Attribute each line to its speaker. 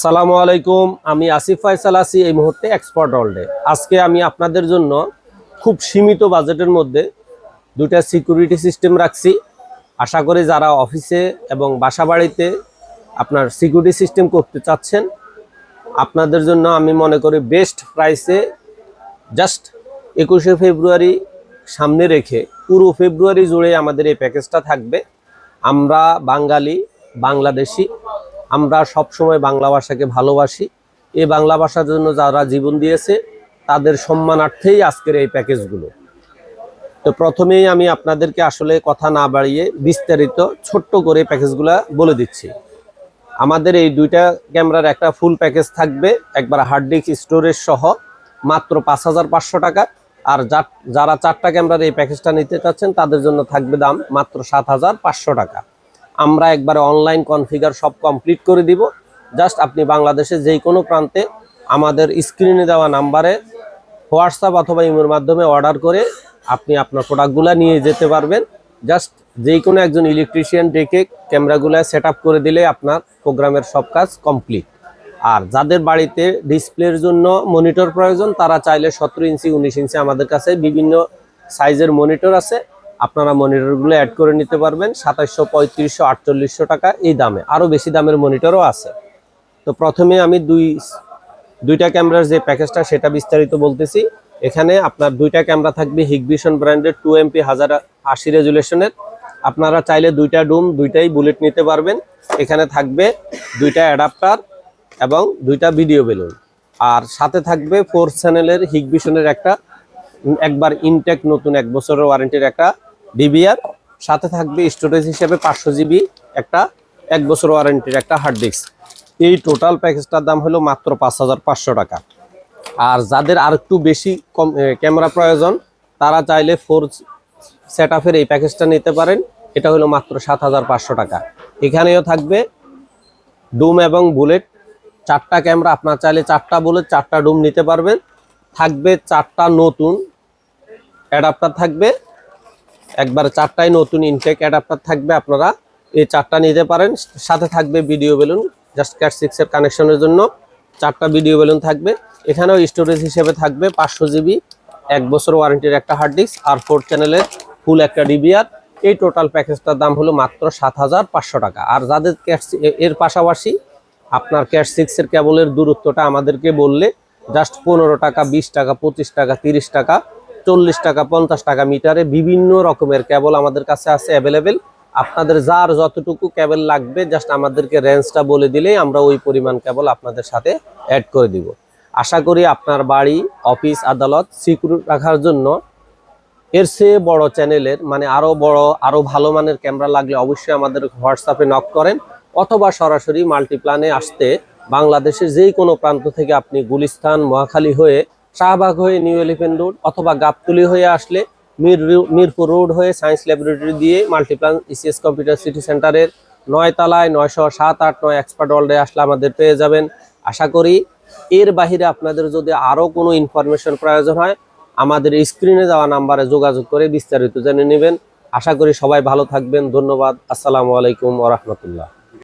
Speaker 1: আসসালামু আলাইকুম, আমি আসিফ ফয়সাল আছি এই মুহূর্তে এক্সপার্ট ওয়ার্ল্ডে আজকে আমি আপনাদের জন্য খুব সীমিত বাজেটের মধ্যে দুটা সিকিউরিটি সিস্টেম রাখছি। আশা করি যারা অফিসে এবং বাসা বাড়িতে আপনার সিকিউরিটি সিস্টেম করতে চাচ্ছেন, আপনাদের জন্য আমি মনে করি বেস্ট প্রাইসে জাস্ট একুশে ফেব্রুয়ারি সামনে রেখে পুরো ফেব্রুয়ারি জুড়ে আমাদের এই প্যাকেজটা থাকবে। আমরা বাঙালি, বাংলাদেশি আমরা সব সময় বাংলা ভাষাকে ভালোবাসি। এই বাংলা ভাষার জন্য যারা জীবন দিয়েছে, তাদের সম্মানার্থেই আজকের এই প্যাকেজগুলো। তো প্রথমেই আমি আপনাদেরকে আসলে কথা না বাড়িয়ে বিস্তারিত ছোট্ট করে প্যাকেজগুলো বলে দিচ্ছি। আমাদের এই দুইটা ক্যামেরার একটা ফুল প্যাকেজ থাকবে, একবার হার্ড ডিস্ক স্টোরেজ সহ, মাত্র পাঁচ হাজার পাঁচশো টাকা। আর যারা চারটা ক্যামেরার এই প্যাকেজটা নিতে চাচ্ছেন, তাদের জন্য থাকবে দাম মাত্র সাত হাজার পাঁচশো টাকা। আমরা একবারে অনলাইন কনফিগার সব কমপ্লিট করে দিব। জাস্ট আপনি বাংলাদেশে যেই কোনো প্রান্তে আমাদের স্ক্রিনে দেওয়া নাম্বারে হোয়াটসঅ্যাপ অথবা ইমোর মাধ্যমে অর্ডার করে আপনি আপনার প্রোডাক্টগুলো নিয়ে যেতে পারবেন। জাস্ট যেই কোনো একজন ইলেকট্রিশিয়ান ডেকে ক্যামেরাগুলো সেট করে দিলে আপনার প্রোগ্রামের সব কাজ কমপ্লিট আর যাদের বাড়িতে ডিসপ্লের জন্য মনিটর প্রয়োজন, তারা চাইলে সতেরো ইঞ্চি, উনিশ ইঞ্চি আমাদের কাছে বিভিন্ন সাইজের মনিটর আছে। আপনারা মনিটরগুলো অ্যাড করে নিতে পারবেন। সাতাশশো পঁয়ত্রিশশো, আটচল্লিশশো টাকা এই দামে। আরও বেশি দামের মনিটরও আছে। তো প্রথমে আমি দুই, দুইটা ক্যামেরার যে প্যাকেজটা, সেটা বিস্তারিত বলতেছি। এখানে আপনার দুইটা ক্যামেরা থাকবে হিগভিশন ব্র্যান্ডের টু এমপি হাজার আশি রেজুলেশনের। আপনারা চাইলে দুইটা ডুম, দুইটাই বুলেট নিতে পারবেন। এখানে থাকবে দুইটা অ্যাডাপ্টার এবং দুইটা ভিডিও বেলুন। আর সাথে থাকবে ফোর চ্যানেলের হিগভিশনের একটা, একবার ইনটেক নতুন এক বছরের ওয়ারেন্টির একটা ডিবিআর সাথে থাকবে স্টোরেজ হিসেবে পাঁচশো জিবি একটা এক বছর ওয়ারেন্টির একটা হার্ড ডিস্ক এই টোটাল প্যাকেজটার দাম হলো মাত্র পাঁচ হাজার পাঁচশো টাকা। আর যাদের আর একটু বেশি কম ক্যামেরা প্রয়োজন, তারা চাইলে ফোর সেট আপের এই প্যাকেজটা নিতে পারেন। এটা হলো মাত্র সাত হাজার পাঁচশো টাকা। এখানেও থাকবে ডুম এবং বুলেট চারটা ক্যামেরা আপনার চাইলে চারটা বুলেট চারটা ডুম নিতে পারবেন। থাকবে চারটা নতুন অ্যাডাপ্টার থাকবে। একবার চারটাই নতুন ইনটেক অ্যাডাপ্টার থাকবে, আপনারা এই চারটা নিতে পারেন। সাথে থাকবে ভিডিও বেলুন জাস্ট ক্যাট সিক্সের কানেকশনের জন্য। চারটা ভিডিও বেলুন থাকবে। এখানেও স্টোরেজ হিসেবে থাকবে পাঁচশো জিবি এক বছর ওয়ারেন্টির একটা হার্ড ডিস্ক আর ফোর চ্যানেলের ফুল একটা ডিবিআর এই টোটাল প্যাকেজটার দাম হলো মাত্র সাত হাজার পাঁচশো টাকা। আর যাদের ক্যাট এর পাশাপাশি আপনার ক্যাট সিক্সের কেবলের দূরত্বটা আমাদেরকে বললে জাস্ট পনেরো টাকা, বিশ টাকা, পঁচিশ টাকা, তিরিশ টাকা চল্লিশ টাকা, পঞ্চাশ টাকা মিটারে বিভিন্ন রকমের কেবল আমাদের কাছে আছে অ্যাভেলেবেল আপনাদের যার যতটুকু কেবল লাগবে জাস্ট আমাদেরকে রেঞ্জটা বলে দিলেই আমরা ওই পরিমাণ কেবল আপনাদের সাথে অ্যাড করে দিব। আশা করি আপনার বাড়ি অফিস আদালত সিকিউর রাখার জন্য এর চেয়ে বড় চ্যানেলের মানে আরও বড় আরও ভালো মানের ক্যামেরা লাগলে অবশ্যই আমাদের হোয়াটসঅ্যাপে নক করেন, অথবা সরাসরি মাল্টিপ্লানে আসতে বাংলাদেশের যেই কোনো প্রান্ত থেকে আপনি গুলিস্তান, মহাখালী হয়ে শাহবাগ হয়ে নিউ এলিফেন্ট রোড অথবা গাবতলি হয়ে আসলে মির মিরপুর রোড হয়ে সায়েন্স ল্যাবরেটরি দিয়ে মাল্টিপ্লান ইসিএস কম্পিউটার সিটি সেন্টারের নয় তলায় নয়শো সাত আট নয় এক্সপার্ট ওয়ার্ল্ডে আসলে আমাদের পেয়ে যাবেন। আশা করি এর বাহিরে আপনাদের যদি আরও কোনো ইনফরমেশন প্রয়োজন হয়, আমাদের স্ক্রিনে দেওয়া নাম্বারে যোগাযোগ করে বিস্তারিত জেনে নেবেন। আশা করি সবাই ভালো থাকবেন। ধন্যবাদ। আসসালামু আলাইকুম ওরহমতুল্লাহ